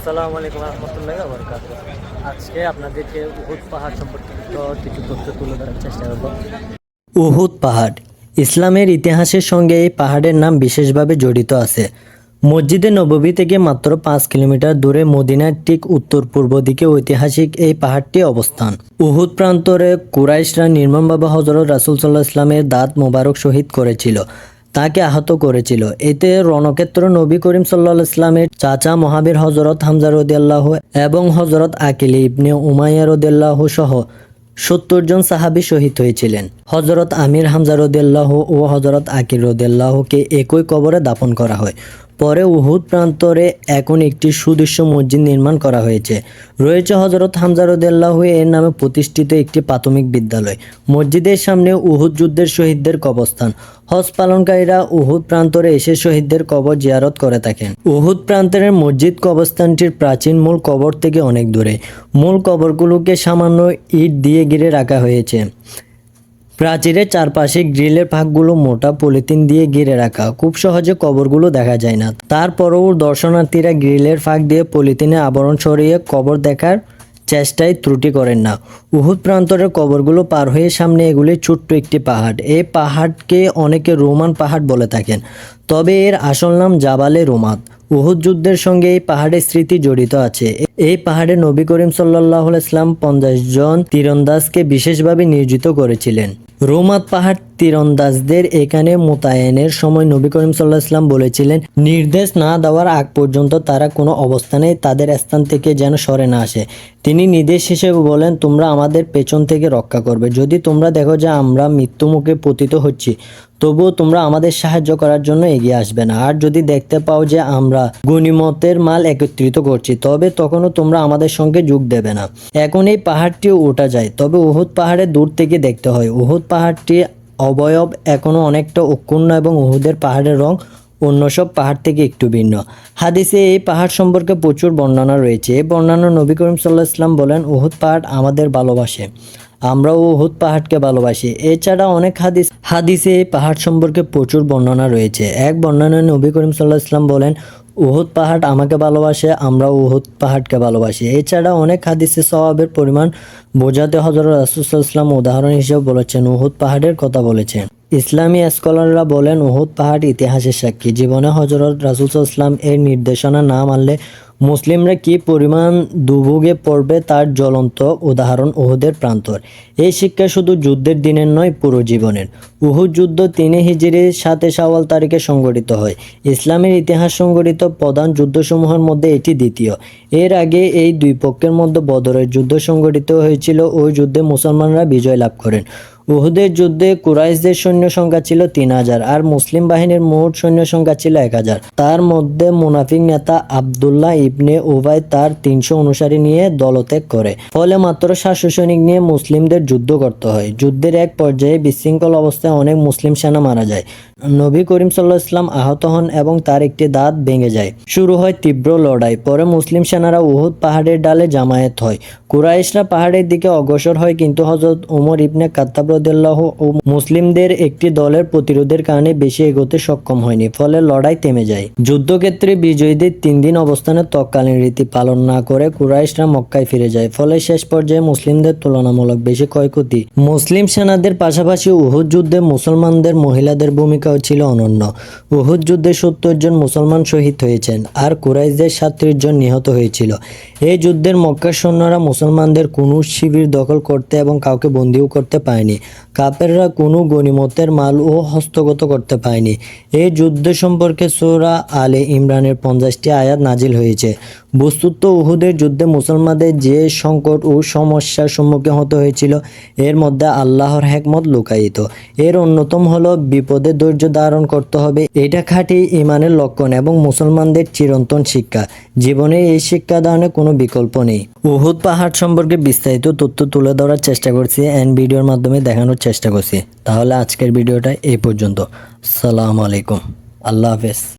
আসসালামু আলাইকুম রহমতুল্লাহ বরকাত আজকে আপনাদেরকে উহুদ পাহাড় সম্পর্কিত কিছু তথ্য তুলে ধরার চেষ্টা করব। উহুদ পাহাড়, ইসলামের ইতিহাসের সঙ্গে এই পাহাড়ের নাম বিশেষভাবে জড়িত আছে। মসজিদে নববী থেকে মাত্র পাঁচ কিলোমিটার দূরে মদিনার ঠিক উত্তর পূর্ব দিকে ঐতিহাসিক এই পাহাড়টি অবস্থান। উহুদ প্রান্তরে কুরাইশরা নির্মমভাবে হজরত রাসুল সাল্লাহ ইসলামের দাঁত মোবারক শহীদ করেছিল। তাকে আহত করেছিল। এতে রণক্ষেত্র নবী করিম সাল্লা ইসলামের চাচা মহাবীর হজরত হামজা রদিয়াল্লাহ এবং হজরত আকিল ইবনে উমাইয়া রদিয়াল্লাহ সহ সত্তর জন সাহাবি শহীদ হয়েছিলেন। হজরত আমির হামজার রদিয়াল্লাহ ও হজরত আকিল রদিয়াল্লাহকে একই কবরে দাফন করা হয়। পরে উহুদ প্রান্তরে এখন একটি সুদৃশ্য মসজিদ নির্মাণ করা হয়েছে। রয়েছে হজরত হামজা রদিয়াল্লাহ এর নামে প্রতিষ্ঠিত একটি প্রাথমিক বিদ্যালয়। মসজিদের সামনে উহুদ যুদ্ধের শহীদদের কবরস্থান। হজ পালনকারীরা উহুদ প্রান্তরে এসে শহীদদের কবর জিয়ারত করে থাকেন। উহুদ প্রান্তের মসজিদ কবরস্থানটির প্রাচীন মূল কবর থেকে অনেক দূরে। মূল কবরগুলোকে সামান্য ইট দিয়ে ঘিরে রাখা হয়েছে। প্রাচীরের চারপাশে গ্রিলের ফাঁকগুলো মোটা পলিথিন দিয়ে ঘিরে রাখা। খুব সহজে কবরগুলো দেখা যায় না। তারপরেও দর্শনার্থীরা গ্রিলের ফাঁক দিয়ে পলিথিনে আবরণ সরিয়ে কবর দেখার চেষ্টায় ত্রুটি করেন না। উহুদ প্রান্তরের কবরগুলো পার হয়ে সামনে এগুলি ছোট্ট একটি পাহাড়। এই পাহাড়কে অনেকে রোমান পাহাড় বলে থাকেন। তবে এর আসল নাম জাবালে রোমাত। উহুদ যুদ্ধের সঙ্গে এই পাহাড়ের স্মৃতি জড়িত আছে। এই পাহাড়ে নবী করিম সাল্লাহ ইসলাম পঞ্চাশ জন তীরন্দাজকে বিশেষভাবে নিয়োজিত করেছিলেন। রোমাত পাহাড় তীরন্দাজদের এখানে মোতায়েনের সময় নবী করিম সাল্লাহ ইসলাম বলেছিলেন, নির্দেশ না দেওয়ার আগ পর্যন্ত তারা কোনো অবস্থানে তাদের স্থান থেকে যেন সরে না আসে। তিনি নির্দেশ হিসেবে বলেন, তোমরা আমাদের পেছন থেকে রক্ষা করবে। যদি তোমরা দেখো যে আমরা মৃত্যুমুখে পতিত হচ্ছি, তবুও তোমরা আমাদের সাহায্য করার জন্য এগিয়ে আসবে না। আর যদি দেখতে পাও যে আমরা গণিমতের মাল একত্রিত করছি, তবে তখনও তোমরা আমাদের সঙ্গে যোগ দেবে না। এখন এই পাহাড়টিও ওঠা যায়। তবে উহুদ পাহাড়ে দূর থেকে দেখতে হয়। উহুদ পাহাড়টি অবয়ব এখনও অনেকটা অক্ষুণ্ণ এবং উহুদের পাহাড়ের রং অন্য সব পাহাড় থেকে একটু ভিন্ন। হাদিসে এই পাহাড় সম্পর্কে প্রচুর বর্ণনা রয়েছে। এই বর্ণনা নবী করিম সাল্লাহ ইসলাম বলেন, উহুদ পাহাড় আমাদের ভালোবাসে। আমরা উহুদ পাহাড়কে ভালোবাসি। এছাড়া অনেক হাদিস, হাদিসে এই পাহাড় সম্পর্কে প্রচুর বর্ণনা রয়েছে। এক বর্ণনায় নবী করিম সাল্লাহ ইসলাম বলেন উহুদ পাহাড় আমাকে ভালোবাসে, আমরা উহুদ পাহাড়কে ভালোবাসি। এছাড়া অনেক হাদিসে স্বভাবের পরিমাণ বোঝাতে হজরত রাসুসাল্লাম উদাহরণ হিসেবে বলেছেন, উহুদ পাহাড়ের কথা বলেছেন। ইসলামী স্কলাররা বলেন, উহুদ পাহাড় ইতিহাসের সাক্ষী। জীবনে হজরত ইসলাম এর নির্দেশনা না মানলে মুসলিমরা কি পরিমাণ দুভোগে পড়বে তার জ্বলন্ত উদাহরণ উহুদের প্রান্তর। এই শিক্ষা শুধু যুদ্ধের দিনের নয়, পুরো জীবনের। উহুদ যুদ্ধ তিনে হিজরির সাথে শাওয়াল তারিখে সংগঠিত হয়। ইসলামের ইতিহাস সংগঠিত প্রধান যুদ্ধসমূহের মধ্যে এটি দ্বিতীয়। এর আগে এই দুই পক্ষের মধ্যে বদরের যুদ্ধ সংগঠিত হয়েছিল ওই যুদ্ধে মুসলমানরা বিজয় লাভ করেন। উহুদের যুদ্ধে কুরাইশদের সৈন্য সংখ্যা ছিল তিন হাজার আর মুসলিম বাহিনীর মোট সৈন্য সংখ্যা ছিল এক হাজার। তার মধ্যে মুনাফিক নেতা আবদুল্লাহ ইবনে উবাই তার তিনশো অনুসারী নিয়ে দলত্যাগ করে। ফলে মাত্র সাতশো সৈনিক নিয়ে মুসলিমদের যুদ্ধ করতে হয়। যুদ্ধের এক পর্যায়ে বিশৃঙ্খল অবস্থায় অনেক মুসলিম সেনা মারা যায়। নবী করিম সাল্লাহ ইসলাম আহত হন এবং তার একটি দাঁত ভেঙে যায়। শুরু হয় তীব্র লড়াই। পরে মুসলিম সেনারা উহুদ পাহাড়ের ডালে জামায়াত হয়। কুরাইশরা পাহাড়ের দিকে অগ্রসর হয় কিন্তু হজরত উমর ইবনে কাত্তাব রদিল্লাহ ও মুসলিমদের একটি দলের প্রতিরোধের কারণে বেশি এগোতে সক্ষম হয়নি, ফলে লড়াই থেমে যায়। যুদ্ধক্ষেত্রে বিজয়ীদের তিন দিন অবস্থানে তৎকালীন রীতি পালন না করে কুরাইশরা মক্কায় ফিরে যায়, ফলে শেষ পর্যায়ে মুসলিমদের তুলনামূলক বেশি ক্ষয়ক্ষতি। মুসলিম সেনাদের পাশাপাশি উহুদ যুদ্ধে মুসলমানদের মহিলাদের ভূমিকাও ছিল অনন্য। উহুদ যুদ্ধে সত্তর জন মুসলমান শহীদ হয়েছেন আর কুরাইশদের সাতত্রিশ জন নিহত হয়েছিল। এই যুদ্ধের মক্কার সৈন্যরা মুসলমানদের কোনো শিবির দখল করতে এবং কাউকে বন্দিও করতে পারেনি। কাপেররা কোনো গণিমতের মাল ও হস্তগত করতে পারেনি। এই যুদ্ধ সম্পর্কে সৌরা আলে ইমরানের পঞ্চাশটি আয়াত নাজিল হয়েছে। বস্তুত উহুদের যুদ্ধে মুসলমানদের যে সংকট ও সমস্যার সম্মুখীন হতে হয়েছিল, এর মধ্যে আল্লাহর হেকমত লুকায়িত। এর অন্যতম হলো, বিপদে ধৈর্য ধারণ করতে হবে। এটা খাঁটি ইমানের লক্ষণ এবং মুসলমানদের চিরন্তন শিক্ষা। জীবনে এই শিক্ষা দানের কোনো বিকল্প নেই। উহুদ পাহাড় সম্পর্কে বিস্তারিত তথ্য তুলে ধরার চেষ্টা করছি এন ভিডিওর মাধ্যমে। দেখানোর চেষ্টা করছি। তাহলে আজকের ভিডিওটা এই পর্যন্ত। সালামু আলাইকুম। আল্লাহ হাফেজ।